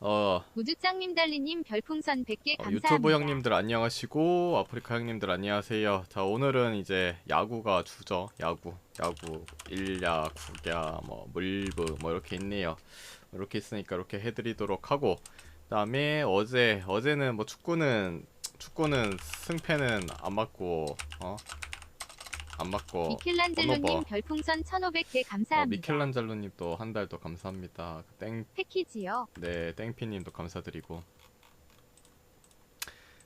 어, 무주짱님 달리님 별풍선 100개 어, 감사합니다. 유튜브 형님들 안녕하시고 아프리카 형님들 안녕하세요. 자 오늘은 이제 야구가 주죠. 야구, 야구 1야, 9야, 뭐 물브 뭐 이렇게 있네요. 이렇게 있으니까 이렇게 해드리도록 하고 그다음에 어제 어제는 뭐 축구는 축구는 승패는 안 맞고 어? 안 맞고 미켈란젤로님. 별풍선 1500개 어, 감사합니다. 미켈란젤로님 또한달또 감사합니다. 땡 패키지요. 네, 땡피님도 감사드리고.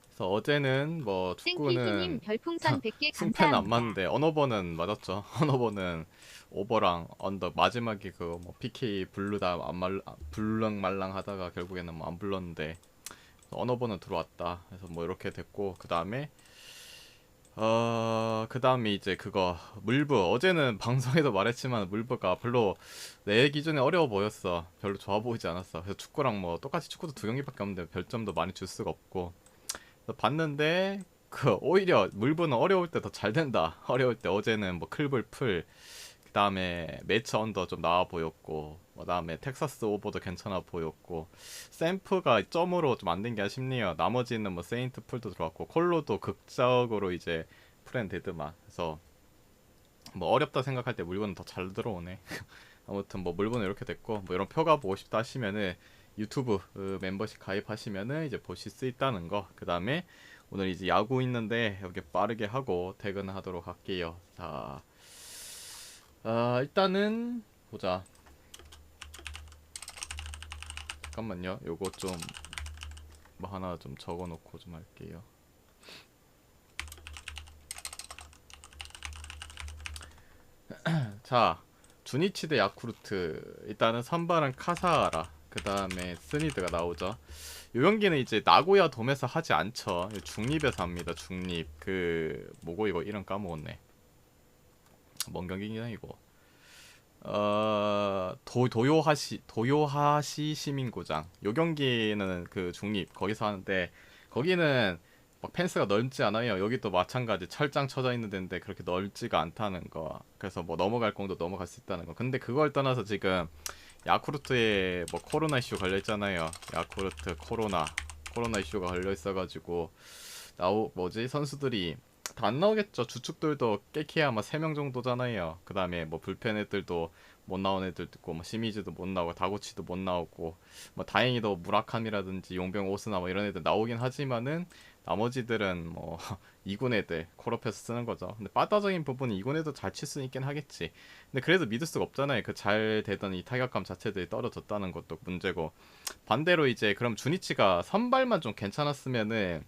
그래서 어제는 뭐 축구는 별풍선 100개 승패는 감사합니다. 안 맞는데 언어버는 맞았죠. 언어버는 오버랑 언더 마지막에 그뭐 PK 블루다 안말 불렁 말랑 하다가 결국에는 뭐 안 불렀는데 언어버는 들어왔다. 그래서 뭐 이렇게 됐고 그 다음에 어, 그 다음에 이제 그거, 물브. 어제는 방송에도 말했지만, 물브가 별로 내 기준에 어려워 보였어. 별로 좋아 보이지 않았어. 그래서 축구랑 뭐, 똑같이 축구도 두 경기밖에 없는데, 별점도 많이 줄 수가 없고. 봤는데, 그, 오히려 물브는 어려울 때 더 잘 된다. 어려울 때 어제는 뭐, 클불 풀, 그 다음에 매치 언더 좀 나와 보였고, 그 다음에 텍사스 오버도 괜찮아 보였고, 샘프가 점으로 좀 안 된 게 아쉽네요. 나머지는 뭐 세인트 풀도 들어왔고 콜로도 극적으로 이제 프렌 데드마. 그래서 뭐 어렵다 생각할 때 물건은 더 잘 들어오네. 아무튼 뭐 물건은 이렇게 됐고 뭐 이런 표가 보고 싶다 하시면은 유튜브 그 멤버십 가입하시면은 이제 보실 수 있다는 거. 그 다음에 오늘 이제 야구 있는데 여기 빠르게 하고 퇴근하도록 할게요. 자, 아 일단은 보자. 잠깐만요. 요거 좀 뭐 하나 좀 적어 놓고 좀 할게요. 자, 주니치 대 야쿠르트. 일단은 선발은 카사하라. 그 다음에 스니드가 나오죠. 요 경기는 이제 나고야 돔에서 하지 않죠. 중립에서 합니다. 중립. 그 뭐고 이거 이름 까먹었네. 뭔 경기냐 이거. 어, 도, 도요하시 도요하시 시민구장. 요 경기는 그 중립 거기서 하는데 거기는 막 펜스가 넓지 않아요. 여기도 마찬가지 철장 쳐져 있는 데인데 그렇게 넓지가 않다는 거. 그래서 뭐 넘어갈 공도 넘어갈 수 있다는 거. 근데 그걸 떠나서 지금 야쿠르트에 뭐 코로나 이슈 걸려 있잖아요. 야쿠르트 코로나 코로나 이슈가 걸려 있어가지고 나오 뭐지 선수들이 다 안 나오겠죠. 주축들도 깨키야 아마 3명 정도잖아요. 그 다음에 뭐 불펜 애들도 못 나온 애들도 있고, 뭐 시미즈도 못 나오고, 다고치도 못 나오고, 뭐 다행히도 무라카미라든지 용병 오스나 뭐 이런 애들 나오긴 하지만은 나머지들은 뭐 2군 애들 코로페스 쓰는 거죠. 근데 빠따적인 부분은 2군 애도 잘 칠 수 있긴 하겠지. 근데 그래도 믿을 수가 없잖아요. 그 잘 되던 이 타격감 자체들이 떨어졌다는 것도 문제고. 반대로 이제 그럼 주니치가 선발만 좀 괜찮았으면은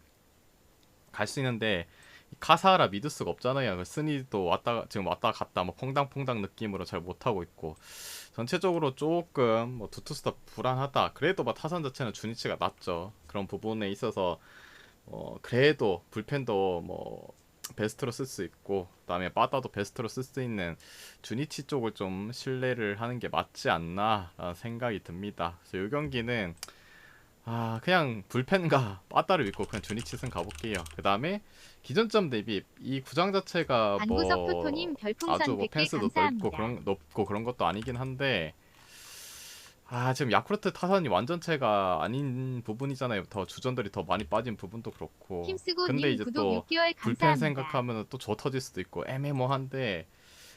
갈 수 있는데 이 카사하라 믿을 수가 없잖아요. 그 스니도 왔다 지금 왔다 갔다 뭐 퐁당퐁당 느낌으로 잘 못하고 있고 전체적으로 조금 뭐 두투스타 불안하다. 그래도 뭐 타선 자체는 주니치가 낫죠. 그런 부분에 있어서 어 그래도 불펜도 뭐 베스트로 쓸 수 있고 그다음에 빠따도 베스트로 쓸 수 있는 주니치 쪽을 좀 신뢰를 하는 게 맞지 않나라는 생각이 듭니다. 그래서 이 경기는 아 그냥 불펜과 빠따를 믿고 그냥 주니치승 가볼게요. 그 다음에 기존점 대비 이 구장 자체가 뭐 아주 뭐 100개 펜스도. 넓고 그런 높고 그런 것도 아니긴 한데 아 지금 야쿠르트 타선이 완전체가 아닌 부분이잖아요. 더 주전들이 더 많이 빠진 부분도 그렇고 근데 이제 또 6개월 불펜. 생각하면 또줘 터질 수도 있고 애매모한데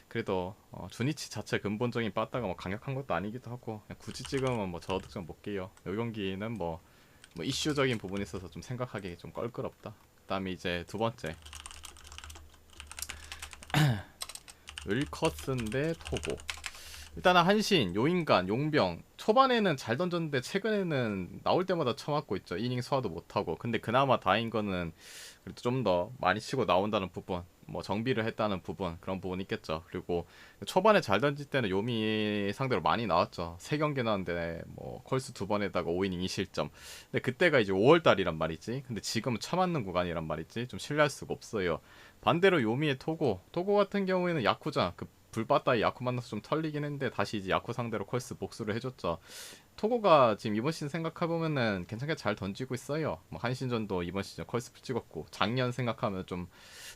그래도 어, 주니치 자체 근본적인 빠따가 뭐 강력한 것도 아니기도 하고 굳이 찍으면 뭐 저득점 못 깨요. 이 경기는 뭐, 뭐 이슈적인 부분에 있어서 좀 생각하기 좀 껄끄럽다. 그 다음에 이제 두 번째 윌커슨 대 토고 일단은 한신, 요인간, 용병 초반에는 잘 던졌는데 최근에는 나올 때마다 쳐맞고 있죠. 이닝 소화도 못하고 근데 그나마 다행인 거는 그래도 좀 더 많이 치고 나온다는 부분 뭐 정비를 했다는 부분 그런 부분 있겠죠. 그리고 초반에 잘 던질 때는 요미 상대로 많이 나왔죠. 세 경기 나왔는데 뭐 콜스 두 번에다가 5이닝 2실점. 근데 그때가 이제 5월 달이란 말이지. 근데 지금은 처맞는 구간이란 말이지. 좀 신뢰할 수가 없어요. 반대로 요미의 토고, 토고 같은 경우에는 야쿠자 그 불바다에 야쿠 만나서 좀 털리긴 했는데 다시 이제 야쿠 상대로 콜스 복수를 해줬죠. 토고가 지금 이번 시즌 생각해보면은 괜찮게 잘 던지고 있어요. 뭐 한신전도 이번 시즌 컬스프 찍었고 작년 생각하면 좀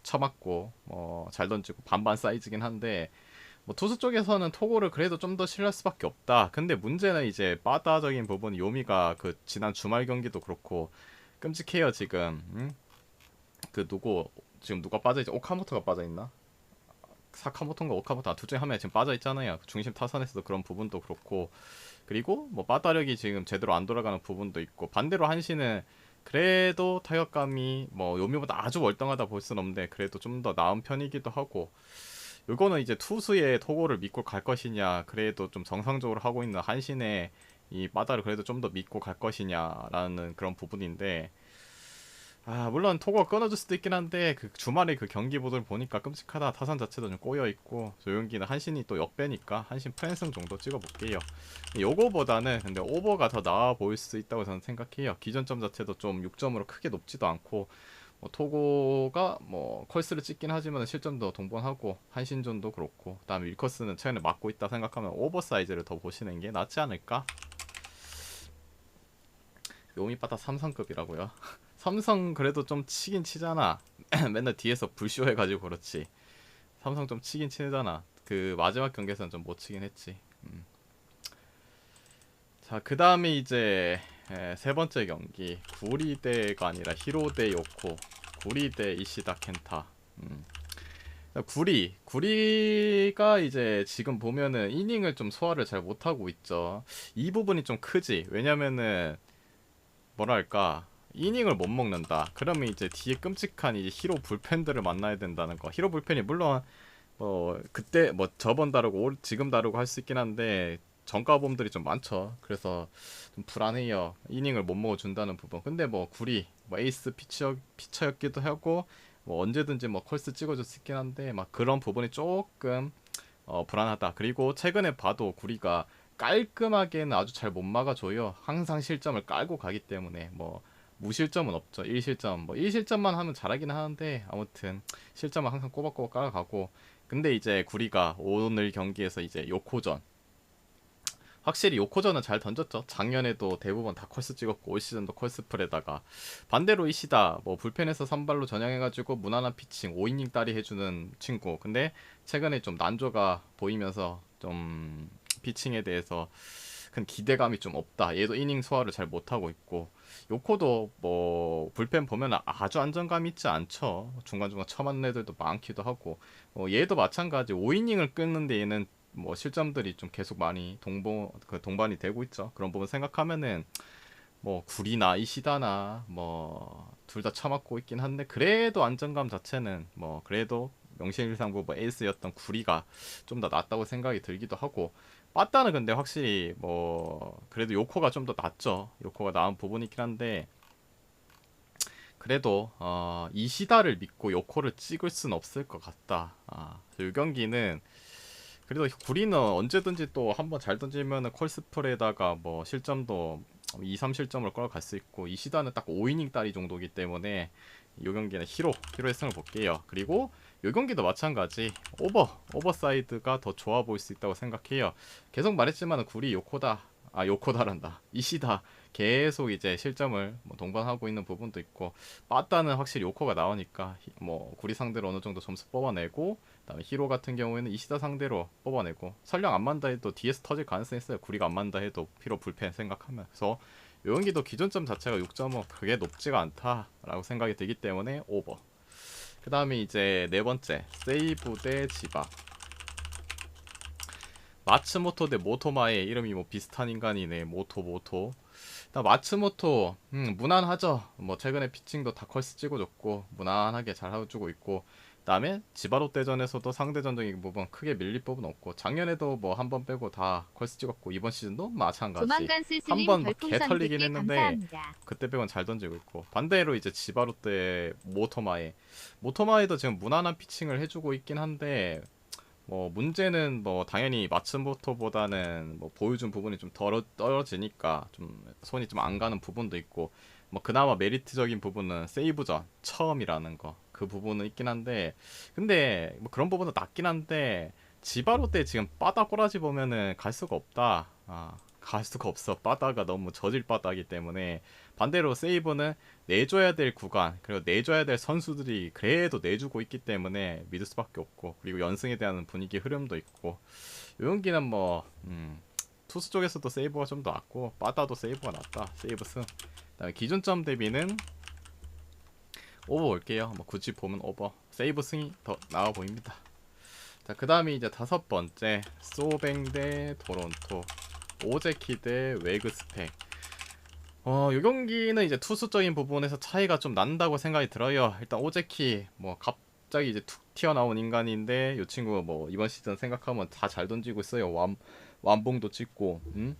처맞고 뭐잘 던지고 반반 사이즈긴 한데 뭐 투수 쪽에서는 토고를 그래도 좀 더 신뢰할 수밖에 없다. 근데 문제는 이제 빠다적인 부분 요미가 그 지난 주말 경기도 그렇고 끔찍해요 지금. 응? 그 누구 지금 누가 빠져 있지? 오카모토가 빠져 있나? 사카모토인가 오카모토 아, 둘 중에 한 명이 지금 빠져 있잖아요. 중심 타선에서도 그런 부분도 그렇고 그리고 뭐 빠다력이 지금 제대로 안 돌아가는 부분도 있고 반대로 한시는 그래도 타격감이 뭐 요미보다 아주 월등하다 볼 수는 없는데 그래도 좀 더 나은 편이기도 하고 이거는 이제 투수의 토고를 믿고 갈 것이냐 그래도 좀 정상적으로 하고 있는 한신의 이 바다를 그래도 좀 더 믿고 갈 것이냐라는 그런 부분인데 아 물론 토고가 끊어질 수도 있긴 한데 그 주말에 그 경기 보도를 보니까 끔찍하다 타선 자체도 좀 꼬여 있고 조용기는 한신이 또 역배니까 한신 프랜승 정도 찍어볼게요 요거보다는 근데 오버가 더 나아 보일 수 있다고 저는 생각해요 기존점 자체도 좀 6점으로 크게 높지도 않고 뭐 토고가 뭐 컬스를 찍긴 하지만 실점도 동반하고 한신전도 그렇고 그다음에 윌커스는 최근에 맞고 있다 생각하면 오버 사이즈를 더 보시는 게 낫지 않을까? 요미바타 삼성급이라고요. 삼성 그래도 좀 치긴 치잖아. 맨날 뒤에서 불쇼 해가지고 그렇지. 삼성 좀 치긴 치잖아. 그 마지막 경기에서는 좀 못 치긴 했지. 음. 자, 그 다음에 이제 에, 세 번째 경기 구리 대가 아니라 히로 대 요코 구리 대 이시다 켄타 음. 구리 구리가 이제 지금 보면은 이닝을 좀 소화를 잘 못하고 있죠 이 부분이 좀 크지 왜냐면은 뭐랄까 이닝을 못 먹는다 그러면 이제 뒤에 끔찍한 이제 히로 불펜들을 만나야 된다는 거 히로 불펜이 물론 뭐 그때 뭐 저번 다르고 올 지금 다르고 할 수 있긴 한데 정가범들이 좀 많죠. 그래서 좀 불안해요. 이닝을 못 먹어준다는 부분. 근데 뭐 구리, 뭐 에이스 피처, 피처였기도 하고 뭐 언제든지 뭐 컬스 찍어줄 수 있긴 한데 막 그런 부분이 조금 어, 불안하다. 그리고 최근에 봐도 구리가 깔끔하게는 아주 잘 못 막아줘요. 항상 실점을 깔고 가기 때문에 뭐 무실점은 없죠. 1실점. 뭐 1실점만 하면 잘하긴 하는데 아무튼 실점은 항상 꼬박꼬박 깔아가고 근데 이제 구리가 오늘 경기에서 이제 요코전 확실히 요코전은 잘 던졌죠. 작년에도 대부분 다 컬스 찍었고 올 시즌도 컬스 풀에다가 반대로 이시다 뭐 불펜에서 선발로 전향해가지고 무난한 피칭 5이닝 딸이 해주는 친구. 근데 최근에 좀 난조가 보이면서 좀 피칭에 대해서 큰 기대감이 좀 없다. 얘도 이닝 소화를 잘 못하고 있고 요코도 뭐 불펜 보면 아주 안정감 있지 않죠. 중간중간 처맞는 애들도 많기도 하고 어, 얘도 마찬가지 5이닝을 끊는데 얘는 뭐 실점들이 좀 계속 많이 동보 그 동반이 되고 있죠. 그런 부분 생각하면은 뭐 구리나 이시다나 뭐 둘 다 처맞고 있긴 한데 그래도 안정감 자체는 뭐 그래도 명실상부 뭐 에이스였던 구리가 좀 더 낫다고 생각이 들기도 하고 빠따는 근데 확실히 뭐 그래도 요코가 좀 더 낫죠. 요코가 나은 부분이 있긴 한데 그래도 어, 이시다를 믿고 요코를 찍을 순 없을 것 같다. 아, 이 경기는 그래도 구리는 언제든지 또 한번 잘 던지면은 콜스플에다가 뭐 실점도 2, 3실점을 끌어갈 수 있고 이시다는 딱 5이닝 딸이 정도기 때문에 이 경기는 히로 히로의 승을 볼게요. 그리고 이 경기도 마찬가지. 오버 오버사이드가 더 좋아 보일 수 있다고 생각해요. 계속 말했지만 구리 요코다 아 요코다란다. 이시다 계속 이제 실점을 뭐 동반하고 있는 부분도 있고 빠따는 확실히 요코가 나오니까 히- 뭐 구리 상대로 어느 정도 점수 뽑아내고 그다음에 히로 같은 경우에는 이시다 상대로 뽑아내고 설령 안 만다 해도 뒤에서 터질 가능성이 있어요. 구리가 안 만다 해도 피로 불펜 생각하면 그래서. 요 경기도 기존점 자체가 6.5 그게 높지가 않다라고 생각이 들기 때문에 오버 그 다음에 이제 네 번째 세이브 대 지바. 마츠모토 대 모토마의 이름이 뭐 비슷한 인간이네 모토 모토. 나 마츠모토 음, 무난하죠. 뭐 최근에 피칭도 다 컬스 찍어줬고 무난하게 잘 해주고 있고. 그 다음에 지바롯 대전에서도 상대 전적인 부분 크게 밀릴 부분 없고 작년에도 뭐 한 번 빼고 다 컬스 찍었고 이번 시즌도 마찬가지 한번 개털리긴 100개 했는데 감사합니다. 그때 빼곤 잘 던지고 있고 반대로 이제 지바롯 대 모토마에 모토마에도 지금 무난한 피칭을 해주고 있긴 한데 뭐 문제는 뭐 당연히 마츠모토보다는 뭐 보여준 부분이 좀 덜어, 떨어지니까 좀 손이 좀 안 가는 부분도 있고 뭐 그나마 메리트적인 부분은 세이브전 처음이라는 거 그 부분은 있긴 한데 근데 뭐 그런 부분은 낮긴 한데 지바롯 때 지금 빠다 꼬라지 보면은 갈 수가 없다 아 갈 수가 없어. 바다가 너무 저질 바다기 때문에 반대로 세이브는 내줘야 될 구간 그리고 내줘야 될 선수들이 그래도 내주고 있기 때문에 믿을 수밖에 없고 그리고 연승에 대한 분위기 흐름도 있고 요 경기는 뭐 음, 투수 쪽에서도 세이브가 좀 더 낫고 바다도 세이브가 낫다. 세이브 승. 그다음에 기준점 대비는 오버 올게요. 뭐 굳이 보면 오버. 세이브 승이 더 나아 보입니다. 자, 그 다음에 이제 다섯 번째 소뱅 대 토론토, 오제키 대 웨그 스펙. 어, 이 경기는 이제 투수적인 부분에서 차이가 좀 난다고 생각이 들어요. 일단 오제키 뭐 갑자기 이제 툭 튀어나온 인간인데 이 친구 뭐 이번 시즌 생각하면 다 잘 던지고 있어요. 완 완봉도 찍고, 음?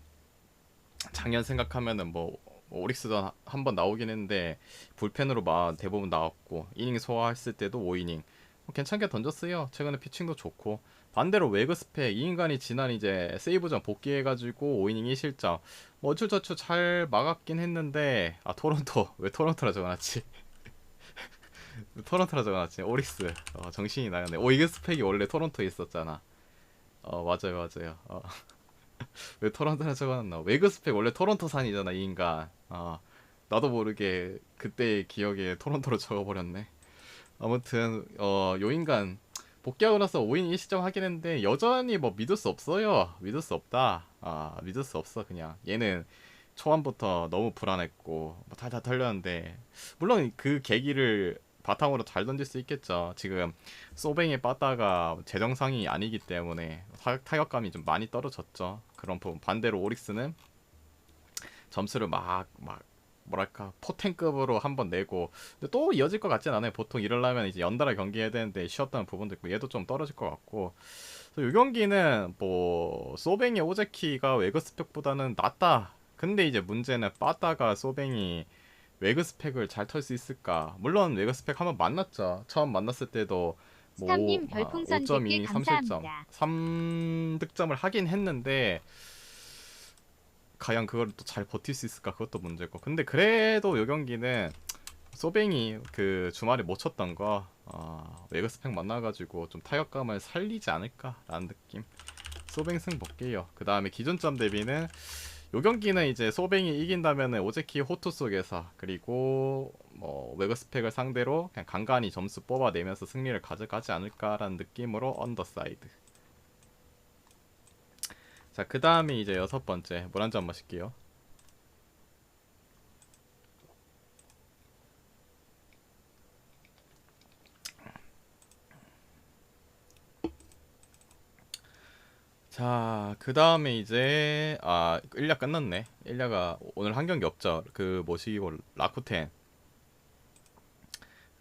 작년 생각하면은 뭐 오릭스도 한 번 나오긴 했는데 불펜으로 막 대부분 나왔고 이닝 소화했을 때도 5이닝 뭐 괜찮게 던졌어요. 최근에 피칭도 좋고 반대로 웨그스펙 이 인간이 지난 이제 세이브전 복귀해가지고 5이닝 1실점 뭐 어쩔저쩔 잘 막았긴 했는데 아 토론토 왜 토론토라 적어놨지? 왜 토론토라 적어놨지? 오릭스 어, 정신이 나갔네. 웨그스펙이 원래 토론토에 있었잖아. 어 맞아요 맞아요. 어. 왜 토론토라 적어놨나? 웨그스펙 원래 토론토 산이잖아 이 인간. 어 나도 모르게 그때 기억에 토론토로 적어버렸네. 아무튼 어요 인간 복귀하고 나서 5인 1시점 하긴 했는데 여전히 뭐 믿을 수 없어요. 믿을 수 없다. 아 믿을 수 없어 그냥 얘는 초반부터 너무 불안했고 뭐 다다 털렸는데 물론 그 계기를 바탕으로 잘 던질 수 있겠죠. 지금 소뱅에 빠다가 재정상이 아니기 때문에 타- 타격감이 좀 많이 떨어졌죠. 그런 부분 반대로 오릭스는 점수를 막 막 뭐랄까 포텐급으로 한번 내고 근데 또 이어질 것 같진 않아요. 보통 이러려면 이제 연달아 경기해야 되는데 쉬었다는 부분도 있고 얘도 좀 떨어질 것 같고 그래서 이 경기는 뭐 소뱅이 오제키가 웨그 스펙보다는 낫다. 근데 이제 문제는 빠따가 소뱅이 웨그 스펙을 잘 털 수 있을까? 물론 웨그 스펙 한번 만났죠. 처음 만났을 때도 뭐 스탑님 별풍선 100개 5.2, 3실점, 감사합니다. 3득점을 하긴 했는데 과연 그걸 또 잘 버틸 수 있을까? 그것도 문제고. 근데 그래도 이 경기는 소뱅이 그 주말에 못 쳤던 거 어, 웨그 스펙 만나가지고 좀 타격감을 살리지 않을까라는 느낌. 소뱅 승 볼게요. 그 다음에 기존점 대비는 요 경기는 이제 소뱅이 이긴다면은 오제키 호투 속에서 그리고 뭐 웨그 스펙을 상대로 그냥 간간히 점수 뽑아내면서 승리를 가져가지 않을까라는 느낌으로 언더사이드. 자, 그 다음에 이제 여섯 번째 물 한 잔 마실게요. 자, 그 다음에 이제 아 1야 끝났네. 1야가 오늘 한 경기 없죠. 그 뭐시기고 라쿠텐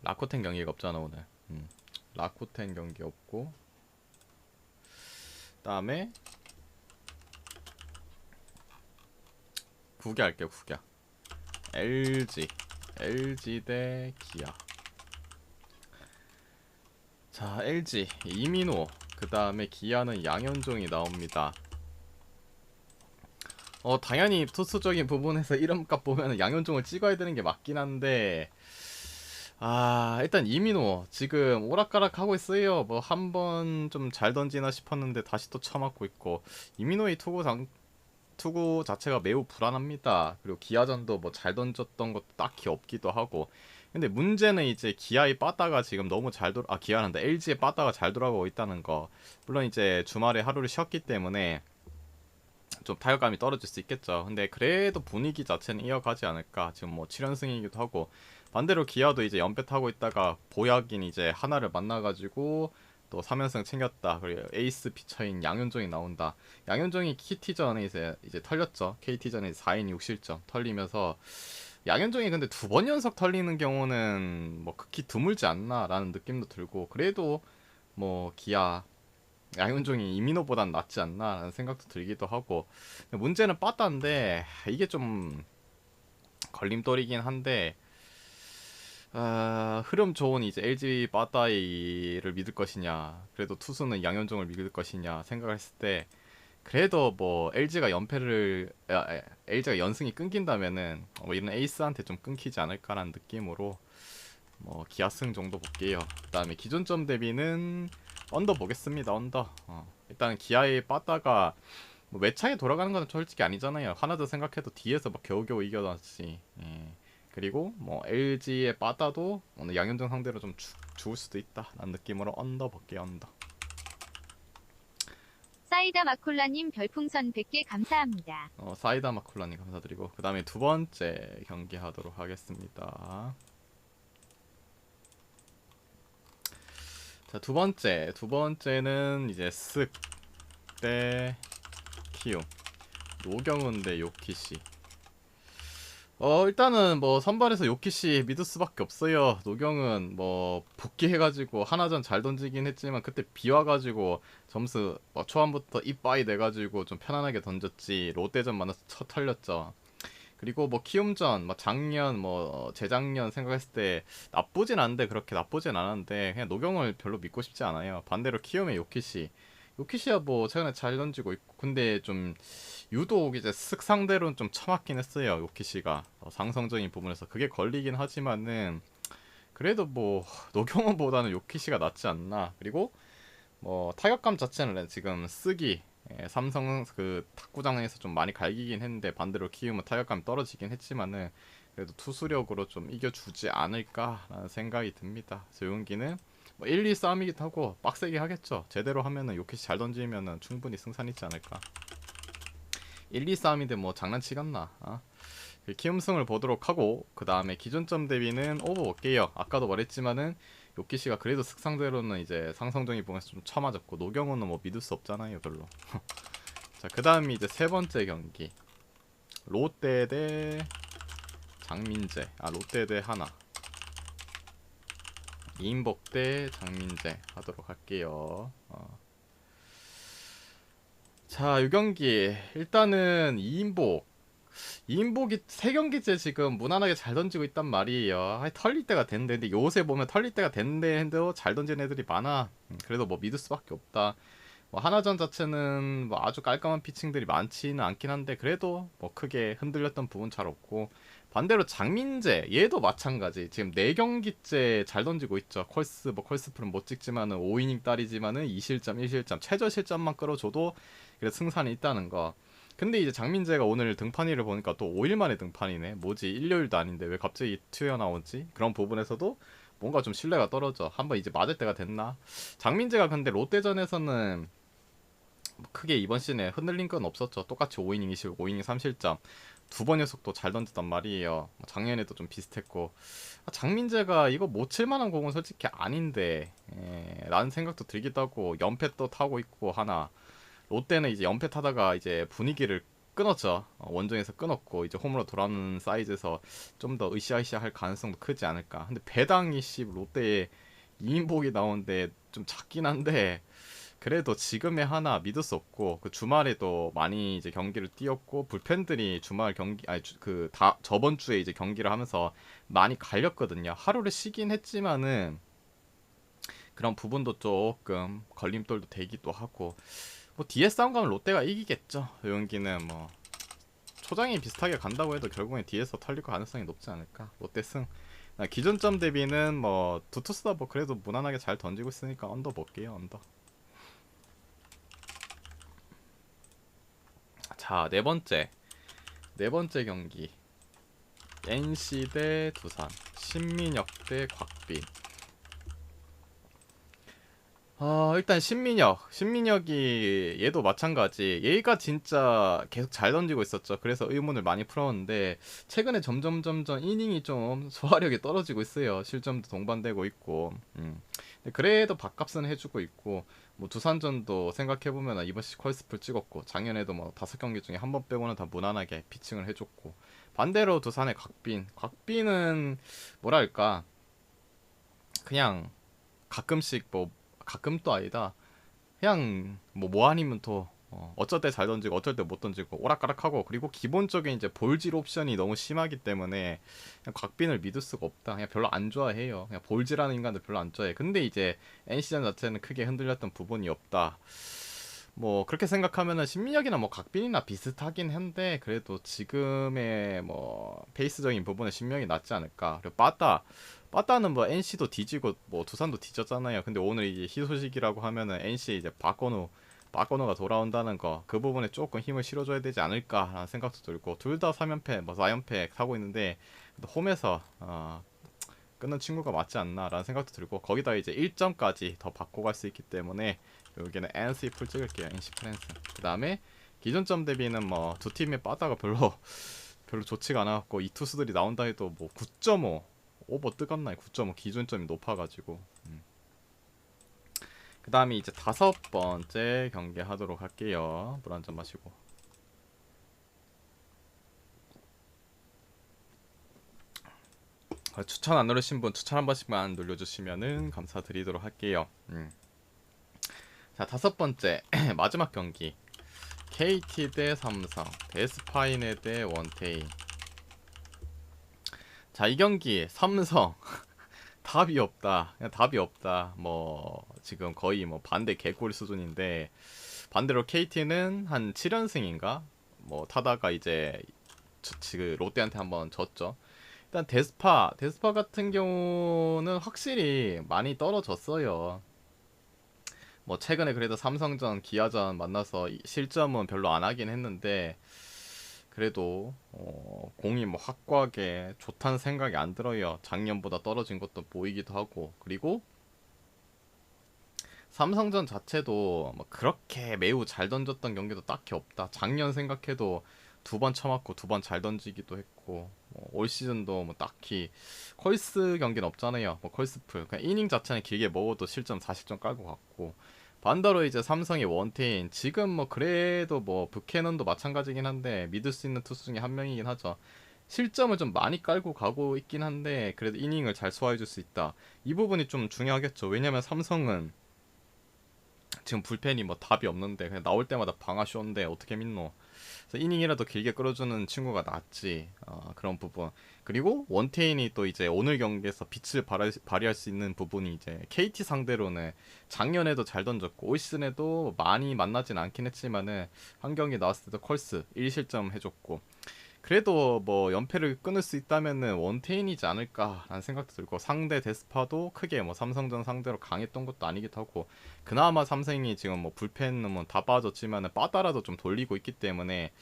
라쿠텐 경기가 없잖아 오늘. 음. 라쿠텐 경기 없고 그다음에 구개 할게요 구개. LG LG 대 기아. 자 LG 이민호 그 다음에 기아는 양현종이 나옵니다. 어 당연히 투수적인 부분에서 이름값 보면 양현종을 찍어야 되는 게 맞긴 한데 아 일단 이민호 지금 오락가락 하고 있어요. 뭐 한 번 좀 잘 던지나 싶었는데 다시 또 쳐맞고 있고 이민호의 투구 장 투구 자체가 매우 불안합니다. 그리고 기아전도 뭐 잘 던졌던 것도 딱히 없기도 하고 근데 문제는 이제 기아의 빠따가 지금 너무 잘 돌아 아 기아란다. LG의 빠따가 잘 돌아가고 있다는 거. 물론 이제 주말에 하루를 쉬었기 때문에 좀 타격감이 떨어질 수 있겠죠. 근데 그래도 분위기 자체는 이어가지 않을까. 지금 뭐 7연승이기도 하고. 반대로 기아도 이제 연패 타고 있다가 보약인 이제 하나를 만나가지고 또 3연승 챙겼다. 그리고 에이스 피처인 양현종이 나온다. 양현종이 키티전에 이제 이제 털렸죠. KT전에 4인 6실점 털리면서 양현종이 근데 두 번 연속 털리는 경우는 뭐 극히 드물지 않나라는 느낌도 들고 그래도 뭐 기아 양현종이 이민호보단 낫지 않나라는 생각도 들기도 하고. 문제는 빠따인데 이게 좀 걸림돌이긴 한데 아, 흐름 좋은 이제 LG 빠따이를 믿을 것이냐 그래도 투수는 양현종을 믿을 것이냐 생각을 했을 때 그래도 뭐 LG가 연패를 아, 아, LG가 연승이 끊긴다면은 뭐 이런 에이스한테 좀 끊기지 않을까라는 느낌으로 뭐 기아승 정도 볼게요. 그다음에 기존점 대비는 언더 보겠습니다. 언더. 어. 일단 기아의 빠따가 뭐 매차게 돌아가는 건 솔직히 아니잖아요. 하나 더 생각해도 뒤에서 막 겨우겨우 이겨놨지. 예. 그리고 뭐 LG의 빠따도 오늘 양현종 상대로 좀 주, 죽을 수도 있다. 라는 느낌으로 언더 볼게요. 언더. 사이다 마콜라님 별풍선 100개 감사합니다. 어, 사이다 마콜라님 감사드리고 그 다음에 두 번째 경기 하도록 하겠습니다. 자, 두 번째. 두 번째는 이제 쓱 대 키움. 노경훈 대 요키시. 어, 일단은 뭐 선발에서 요키시 믿을 수밖에 없어요. 노경은 뭐 복귀해가지고 하나전 잘 던지긴 했지만 그때 비 와가지고 점수 뭐 초반부터 이빠이 내가지고 좀 편안하게 던졌지 롯데전 만나서 첫 털렸죠. 그리고 뭐 키움전 뭐 작년 뭐 재작년 생각했을 때 나쁘진 않은데 그렇게 나쁘진 않았는데 그냥 노경을 별로 믿고 싶지 않아요. 반대로 키움의 요키시 요키시야 뭐 최근에 잘 던지고 있고 근데 좀 유독 이제 쓱 상대로는 좀 처맞긴 했어요 요키시가. 어, 상성적인 부분에서. 그게 걸리긴 하지만은 그래도 뭐 노경원보다는 요키시가 낫지 않나. 그리고 뭐 타격감 자체는 지금 쓰기 예, 삼성 그 탁구장에서 좀 많이 갈기긴 했는데 반대로 키움은 타격감이 떨어지긴 했지만은 그래도 투수력으로 좀 이겨주지 않을까라는 생각이 듭니다. 그래서 용기는 뭐 1, 2 싸움이기도 하고 빡세게 하겠죠. 제대로 하면은 요키시 잘 던지면은 충분히 승산 있지 않을까. 1, 2 싸움인데 뭐 장난치겠나. 아? 그 키움승을 보도록 하고 그 다음에 기준점 대비는 오버 볼게요. 아까도 말했지만은 요키시가 그래도 슥상대로는 이제 상성적인 부분에서 좀 처맞았고 노경호는 뭐 믿을 수 없잖아요 별로. 자 그 다음이 이제 세 번째 경기 롯데 대 장민재 아 롯데 대 하나 이인복 대 장민재 하도록 할게요. 어. 자, 이 경기 일단은 이인복 이인복이 세 경기째 지금 무난하게 잘 던지고 있단 말이에요. 아, 털릴 때가 됐는데 근데 요새 보면 털릴 때가 됐는데 해도 잘 던지는 애들이 많아. 음, 그래도 뭐 믿을 수밖에 없다. 뭐 하나전 자체는 뭐 아주 깔끔한 피칭들이 많지는 않긴 한데 그래도 뭐 크게 흔들렸던 부분 잘 없고 반대로 장민재 얘도 마찬가지. 지금 4경기째 잘 던지고 있죠. 컬스 뭐 컬스프는 못 찍지만은 5이닝 딸이지만은 2실점 1실점 최저 실점만 끌어줘도 그래 승산이 있다는 거. 근데 이제 장민재가 오늘 등판일을 보니까 또 5일 만에 등판이네. 뭐지? 일요일도 아닌데 왜 갑자기 튀어나오지? 그런 부분에서도 뭔가 좀 신뢰가 떨어져. 한번 이제 맞을 때가 됐나? 장민재가 근데 롯데전에서는 뭐 크게 이번 시즌에 흔들린 건 없었죠 똑같이 5이닝 20 5이닝 3실점 두 번 연속 도 잘 던졌단 말이에요. 뭐 작년에도 좀 비슷했고 아, 장민재가 이거 못 칠만한 공은 솔직히 아닌데 에, 라는 생각도 들기도 하고 연패 또 타고 있고 하나 롯데는 이제 연패 타다가 이제 분위기를 끊었죠. 어, 원정에서 끊었고 이제 홈으로 돌아오는 사이즈에서 좀 더 으쌰으쌰할 가능성도 크지 않을까. 근데 배당이 씨 롯데에 2인복이 나오는데 좀 작긴 한데 그래도 지금의 하나 믿을 수 없고 그 주말에도 많이 이제 경기를 뛰었고 불펜들이 주말 경기 아니 그 다 저번 주에 이제 경기를 하면서 많이 갈렸거든요. 하루를 쉬긴 했지만은 그런 부분도 조금 걸림돌도 되기도 하고 뭐 뒤에 싸움 가면 롯데가 이기겠죠. 이 경기는 뭐 초장이 비슷하게 간다고 해도 결국엔 뒤에서 털릴 가능성이 높지 않을까. 롯데 승. 아, 기준점 대비는 뭐 두투스다 뭐 그래도 무난하게 잘 던지고 있으니까 언더 볼게요 언더. 자, 네 번째. 네 번째 경기. NC 대 두산. 신민혁 대 곽빈. 아, 일단 신민혁. 신민혁이 얘도 마찬가지. 얘가 진짜 계속 잘 던지고 있었죠. 그래서 의문을 많이 풀었는데 최근에 점점 점점 이닝이 좀 소화력이 떨어지고 있어요. 실점도 동반되고 있고. 음. 그래도 밥값은 해주고 있고 뭐 두산전도 생각해 보면 이번 시 퀄스플 찍었고 작년에도 뭐 다섯 경기 중에 한 번 빼고는 다 무난하게 피칭을 해줬고 반대로 두산의 곽빈 곽빈은 뭐랄까 그냥 가끔씩 뭐 가끔 또 아니다 그냥 뭐 뭐 아니면 또 어, 어쩔 때 잘 던지고 어쩔 때 못 던지고 오락가락하고 그리고 기본적인 이제 볼질 옵션이 너무 심하기 때문에 그냥 곽빈을 믿을 수가 없다. 그냥 별로 안 좋아해요. 그냥 볼질하는 인간들 별로 안 좋아해. 근데 이제 NC전 자체는 크게 흔들렸던 부분이 없다. 뭐 그렇게 생각하면은 신민혁이나 뭐 각빈이나 비슷하긴 한데 그래도 지금의 뭐 페이스적인 부분에 신명이 낫지 않을까. 그리고 빠따 빠따는 뭐 NC도 뒤지고 뭐 두산도 뒤졌잖아요. 근데 오늘 이제 희소식이라고 하면은 NC 이제 박건우 빠코너가 돌아온다는 거 그 부분에 조금 힘을 실어줘야 되지 않을까라는 생각도 들고 둘 다 3연패 뭐 4연패 사고 있는데 홈에서 어, 끊는 친구가 맞지 않나라는 생각도 들고 거기다 이제 1점까지 더 받고 갈 수 있기 때문에 여기는 NC 풀 찍을게요 NC 프랜스 그 다음에 기존점 대비는 뭐 두 팀의 바다가 별로 별로 좋지가 않아갖고 이 투수들이 나온다 해도 뭐 9.5 오버 뜨겁나요? 9.5 기준점이 높아가지고. 음. 그 다음에 이제 다섯 번째 경기 하도록 할게요. 물 한 잔 마시고. 어, 추천 안 누르신 분 추천 한 번씩만 눌러주시면은 감사드리도록 할게요. 음. 자 다섯 번째. 마지막 경기. KT 대 삼성 데스파이네 대 원테인 자 이 경기 삼성 답이 없다. 그냥 답이 없다. 뭐 지금 거의 뭐 반대 개골 수준인데 반대로 KT는 한 7연승인가? 뭐 타다가 이제 저- 지금 롯데한테 한번 졌죠. 일단 데스파 데스파 같은 경우는 확실히 많이 떨어졌어요. 뭐 최근에 그래도 삼성전, 기아전 만나서 이- 실점은 별로 안 하긴 했는데 그래도 어, 공이 뭐 확고하게 좋다는 생각이 안 들어요. 작년보다 떨어진 것도 보이기도 하고 그리고 삼성전 자체도 뭐 그렇게 매우 잘 던졌던 경기도 딱히 없다. 작년 생각해도 두번 쳐맞고 두 번 잘 던지기도 했고 뭐 올 시즌도 뭐 딱히 컬스 경기는 없잖아요. 뭐 컬스풀 그냥 이닝 자체는 길게 먹어도 실점 40점 깔고 갔고 반대로 이제 삼성의 원테인 지금 뭐 그래도 뭐 부캐넌도 마찬가지긴 한데 믿을 수 있는 투수 중에 한 명이긴 하죠. 실점을 좀 많이 깔고 가고 있긴 한데 그래도 이닝을 잘 소화해 줄 수 있다. 이 부분이 좀 중요하겠죠. 왜냐면 삼성은 지금 불펜이 뭐 답이 없는데 그냥 나올 때마다 방아 쇼인데 어떻게 믿노? 이닝이라도 길게 끌어주는 친구가 낫지 어, 그런 부분. 그리고 원테인이 또 이제 오늘 경기에서 빛을 발할, 발휘할 수 있는 부분이 이제 KT 상대로는 작년에도 잘 던졌고 올 시즌에도 많이 만나진 않긴 했지만은 한 경기 나왔을 때도 컬스 1실점 해줬고 그래도 뭐 연패를 끊을 수 있다면은 원테인이지 않을까라는 생각도 들고 상대 데스파도 크게 뭐 삼성전 상대로 강했던 것도 아니기도 하고 그나마 삼성이 지금 뭐 불펜은 뭐다 빠졌지만은 빠따라도 좀 돌리고 있기 때문에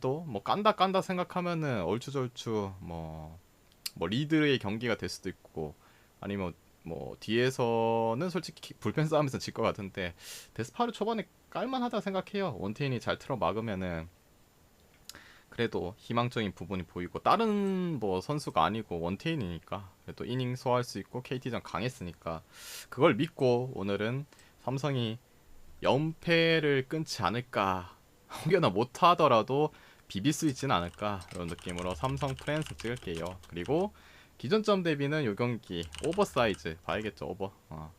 또 뭐 깐다 깐다 생각하면은 얼추절추 뭐, 뭐 리드의 경기가 될 수도 있고 아니면 뭐 뒤에서는 솔직히 불펜 싸움에서 질 것 같은데 데스파를 초반에 깔만하다 생각해요. 원테인이 잘 틀어 막으면은 그래도 희망적인 부분이 보이고 다른 뭐 선수가 아니고 원테인이니까 그래도 이닝 소화할 수 있고 KT전 강했으니까 그걸 믿고 오늘은 삼성이 연패를 끊지 않을까 혹여나 못하더라도 비빌 수 있지는 않을까 이런 느낌으로 삼성 프랜스 찍을게요 그리고 기존점 대비는 요 경기 오버사이즈 봐야겠죠 오버 어.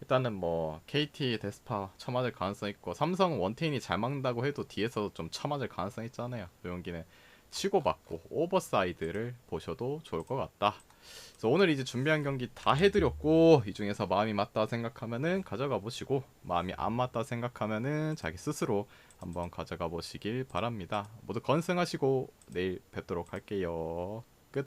일단은 뭐 KT 데스파 쳐맞을 가능성 있고 삼성 원테인이 잘 막는다고 해도 뒤에서 좀 쳐맞을 가능성 있잖아요. 이 경기는 치고받고 오버사이드를 보셔도 좋을 것 같다. 그래서 오늘 이제 준비한 경기 다 해드렸고 이 중에서 마음이 맞다 생각하면은 가져가 보시고 마음이 안 맞다 생각하면은 자기 스스로 한번 가져가 보시길 바랍니다. 모두 건승하시고 내일 뵙도록 할게요